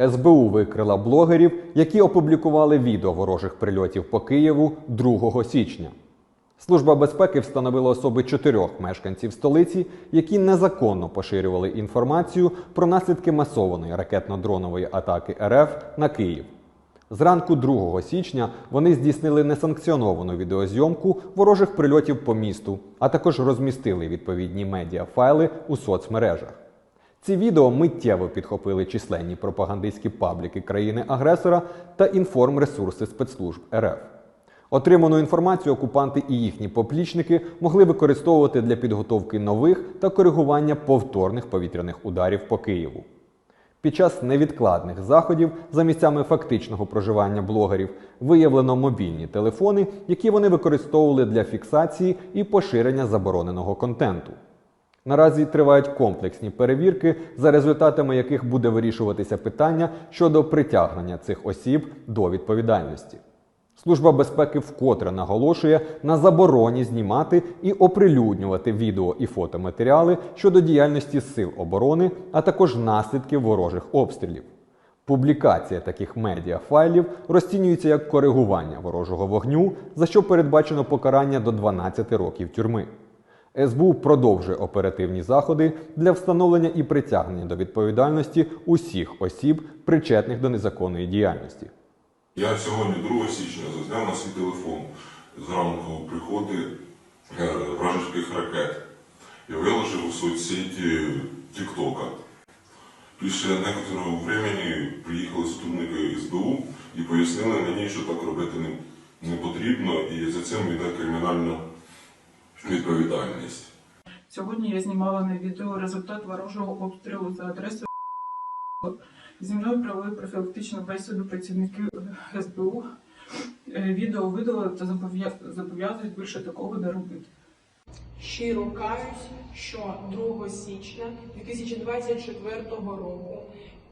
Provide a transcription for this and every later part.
СБУ викрила блогерів, які опублікували відео ворожих прильотів по Києву 2 січня. Служба безпеки встановила особи чотирьох мешканців столиці, які незаконно поширювали інформацію про наслідки масованої ракетно-дронової атаки РФ на Київ. Зранку 2 січня вони здійснили несанкціоновану відеозйомку ворожих прильотів по місту, а також розмістили відповідні медіафайли у соцмережах. Ці відео миттєво підхопили численні пропагандистські пабліки країни-агресора та інформресурси спецслужб РФ. Отриману інформацію окупанти і їхні поплічники могли використовувати для підготовки нових та коригування повторних повітряних ударів по Києву. Під час невідкладних заходів за місцями фактичного проживання блогерів виявлено мобільні телефони, які вони використовували для фіксації і поширення забороненого контенту. Наразі тривають комплексні перевірки, за результатами яких буде вирішуватися питання щодо притягнення цих осіб до відповідальності. Служба безпеки вкотре наголошує на забороні знімати і оприлюднювати відео і фотоматеріали щодо діяльності сил оборони, а також наслідків ворожих обстрілів. Публікація таких медіафайлів розцінюється як коригування ворожого вогню, за що передбачено покарання до 12 років тюрми. СБУ продовжує оперативні заходи для встановлення і притягнення до відповідальності усіх осіб, причетних до незаконної діяльності. Я сьогодні, 2 січня, зазняв на свій телефон зранку приходи е, вражеських ракет і виложив у соцсеті Тіктока. Після некоторого времени приїхали сотрудники СБУ і пояснили мені, що так робити не, потрібно, і за це йде кримінальна відповідальність. Сьогодні я знімала на відео результат ворожого обстрілу за адресою. Зі мною провели профілактичну бесіду працівники СБУ. Е, Відео видали та зобов'язують більше такого не робити. Щиро каюсь, що 2 січня 2024 року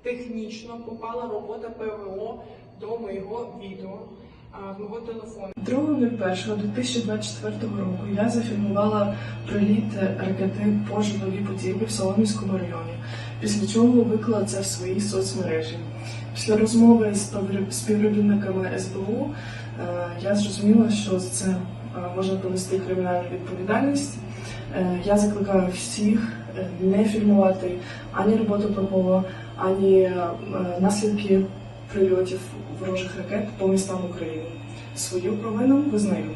технічно попала робота ПВО до моєго відео, з мого телефону. 2.01.2024 року я зафільмувала приліт ракети по житловій будівлі в Солом'янському районі, після чого виклала це в свої соцмережі. Після розмови з співробі- співробітниками СБУ е, я зрозуміла, що за це е, можна понести кримінальну відповідальність. Е, Я закликаю всіх не фільмувати ані роботу ППО, ані наслідки прильотів ворожих ракет по містам України. Свою провину визнаю.